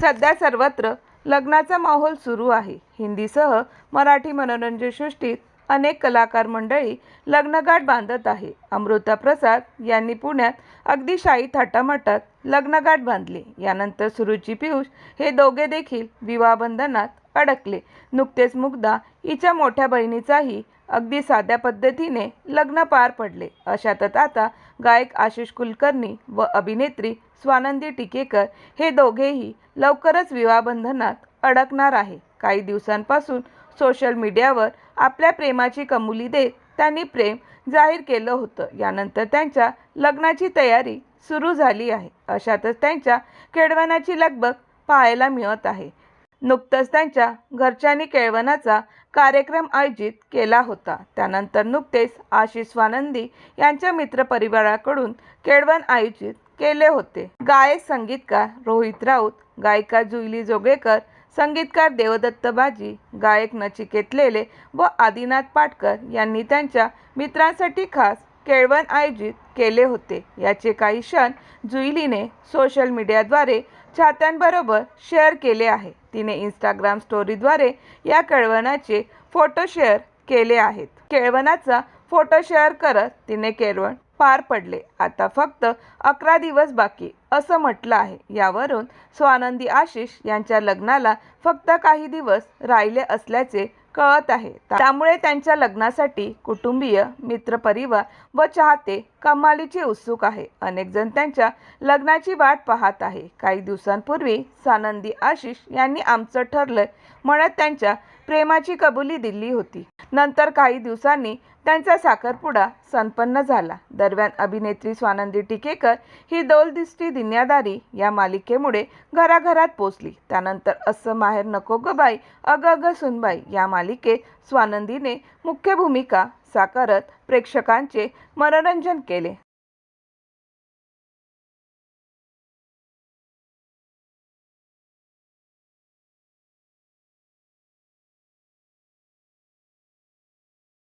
सध्या सर्वत्र लग्नाचा माहोल सुरू आहे. हिंदीसह मराठी मनोरंजन सृष्टीत अनेक कलाकार मंडळी लग्नगाठ बांधत आहे. अमृता प्रसाद यांनी पुण्यात अगदी शाही थाटामाटात लग्नगाठ बांधली. यानंतर सुरुची पियुष हे दोघे देखील विवाहबंधनात अडकले. नुकतेच मुग्धा हिच्या मोठ्या बहिणीचाही अगदी साध्या पद्धतीने लग्न पार पडले. अशातच आता गायक आशिष कुलकर्णी व अभिनेत्री स्वानंदी टिकेकर हे दोघेही लवकरच विवाहबंधनात अडकणार आहे. काही दिवसांपासून सोशल मीडियावर आपल्या प्रेमाची कमुली देत त्यांनी प्रेम जाहीर केलं होतं. यानंतर त्यांच्या लग्नाची तयारी सुरू झाली आहे. अशातच त्यांच्या केळवणाची लगबग पाहायला मिळत आहे. नुकतंच त्यांच्या घरच्यांनी केळवणाचा कार्यक्रम आयोजित केला होता. त्यानंतर नुकतेच आशिष स्वानंदी यांच्या मित्रपरिवाराकडून केळवण आयोजित केले होते. गायक संगीतकार रोहित राऊत गायिका जुईली जोगेकर संगीतकार देवदत्त बाजी गायक नचिकेत लेले व आदिनाथ पाटकर यांनी त्यांच्या मित्रांसाठी खास केळवण आयोजित केले होते. याचे काही क्षण जुईलीने सोशल मीडियाद्वारे चाहत्यांबरोबर शेअर केले आहे. तिने इंस्टाग्राम स्टोरीद्वारे या केळवणाचे फोटो शेअर केले आहेत. केळवणाचा फोटो शेअर करत तिने केळवण पार पडले. आता फक्त अकरा दिवस बाकी असं म्हटलं आहे. यावरून स्वानंदी आशिष यांच्या लग्नाला फक्त काही दिवस राहिले असल्याचे कळत आहे. त्यामुळे त्यांच्या लग्नासाठी कुटुंबीय मित्रपरिवार व चाहते कमालीचे उत्सुक आहे. अनेक जण त्यांच्या लग्नाची वाट पाहत आहे. काही दिवसांपूर्वी सानंदी आशिष यांनी आमचं ठरलंय म्हणत त्यांच्या प्रेमाची कबुली दिली होती. नंतर काही दिवसांनी त्यांचा साखरपुडा संपन्न झाला. दरम्यान अभिनेत्री स्वानंदी टिकेकर ही दोल दिन्यादारी या मालिकेमुळे घराघरात पोचली. त्यानंतर असं माहेर नको ग बाई अग अग सुनबाई या मालिकेत स्वानंदीने मुख्य भूमिका साकारत प्रेक्षकांचे मनोरंजन केले.